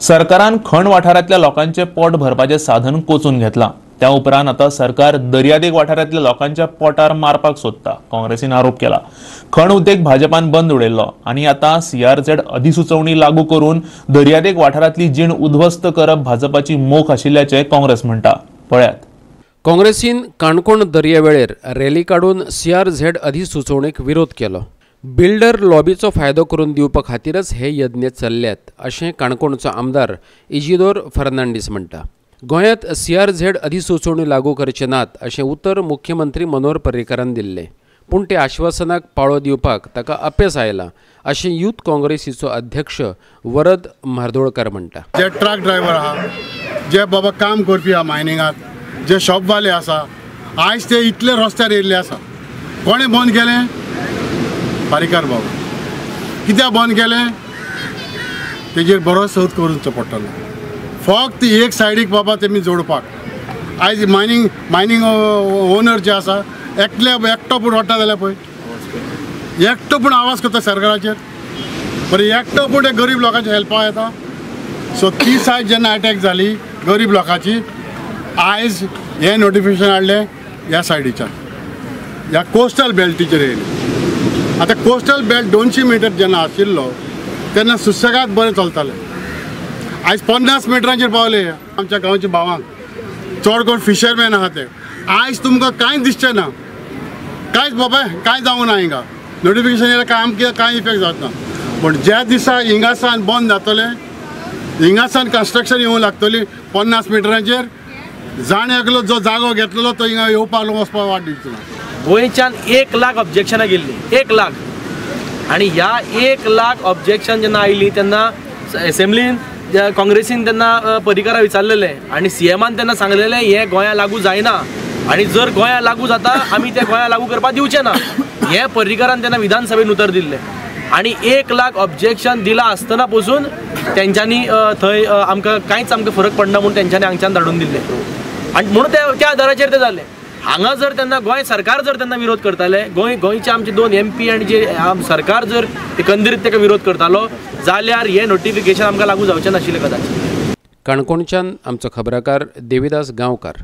सरकारान खण वाठारांतल्या लोकांचे पोट भरपाचें साधन कोचून घेतलां. त्या उपरांत आतां सरकार दर्यादेग वाठारांतल्या लोकांच्या पोटार मारपाक सोदता काँग्रेसीन आरोप केला. खण उद्देग भाजपान बंद उडयल्लो आनी आतां सीआरझेड अधिसुचोवणी लागू करून दर्यादेग वाठारांतली जीण उध्वस्त करप भाजपाची मोख आशिल्ल्याचें काँग्रेस म्हणटा. पळयात. काँग्रेसीन काणकोण दर्यावेळेर रॅली काडून सीआरझेड अधिसुचोवणेक विरोध केलो. बिल्डर लॉबीचो फायदो करून दिवपा खातीरच हे यत्न चल्ल्यात अशें काणकोणचो आमदार इजिदोर फर्नांडीस म्हणटा. गोंयांत झेड अधिसुचोवणी लागू करचे नात अशें उतर मुख्यमंत्री मनोहर पर्रीकरान दिल्लें. पूण ते आश्वासनाक पाळो दिवपाक ताका अपेस आयला अशें यूथ काँग्रेसीचो अध्यक्ष वरद म्हार्दोळकार म्हणटा. जे ट्रक ड्रायव्हर आहा जे बाबा काम करपी आहा मायनिंगात जे शॉपवाले आसा आयज ते इतले रस्त्यार येयल्ले आसा. कोणे बंद केलें? पारीकार बाब कित्याक बंद केलें? तेजेर बरो सोद करूचो पडटलो फक्त एक सायडीक बाबा तेमी जोडपाक. आयज मायनींग मायनींग ओनर जे आसा एकले एकटो पूण वाडटा जाल्यार पळय. एकटो पूण आवाज करता सरकाराचेर. बरें एकटो पूण ते गरीब लोकांच्या हेल्पाक येता. सो ती सायज जेन्ना अटॅक जाली गरीब लोकांची आयज हें नोटिफिकेशन हाडलें ह्या सायडीच्यान ह्या कोस्टल बेल्टीचेर येयलें आतां कोस्टल बेल्ट दोनशी मिटर जेन्ना आशिल्लो तेन्ना सुशेगाद बरें चलतालें. आयज पन्नास मिटरांचेर पावले आमच्या गांवच्या भावांक चड कोण फिशरमॅन आहा ते. आयज तुमकां कांयच दिसचें ना. कांयच बाबा कांय जावंक ना हिंगा. नोटिफिकेशन येयलें काय आमकां कांय इफेक्ट जावना पूण ज्या दिसा हिंगासान बंद जातलें हिंगासान कन्स्ट्रक्शन येवंक लागतली पन्नास मिटरांचेर जाण एकलो जो जागो घेतलेलो तो हिंगा येवपाक वचपाक वाट दिवचो ना गोंयच्यान एक लाख ऑब्जेक्शनां गेल्ली एक लाख. आनी ह्या एक लाख ऑब्जेक्शन जेन्ना आयली तेन्ना एसेंब्लीन काँग्रेसीन तेन्ना अ, पर्रीकारा विचारलेलें. आनी सी एमान तेन्ना सांगलेलें हें गोंया लागू जायना आनी जर गोंया लागू जाता आमी तें गोंया लागू करपाक दिवचें ना. हें पर्रीकारान तेन्ना विधानसभेन उतर दिल्लें आनी एक लाख ऑब्जेक्शन दिलां आसतना पसून तेंच्यांनी थंय आमकां कांयच आमकां फरक पडना म्हूण तेंच्यांनी हांगच्यान धाडून दिल्लें आनी म्हणून ते त्या आदाराचेर तें जालें हांगा जर तेन्ना गोंय सरकार जर तेन्ना विरोध करताले गोंय गोंयचे आमचे दोन एम पी आनी जे सरकार जर एकंदरीत ताका विरोध करतालो जाल्यार हें नोटिफिकेशन आमकां लागू जावचें नाशिल्लें कदाचित. काणकोणच्यान आमचो खबराकार देविदास गांवकार.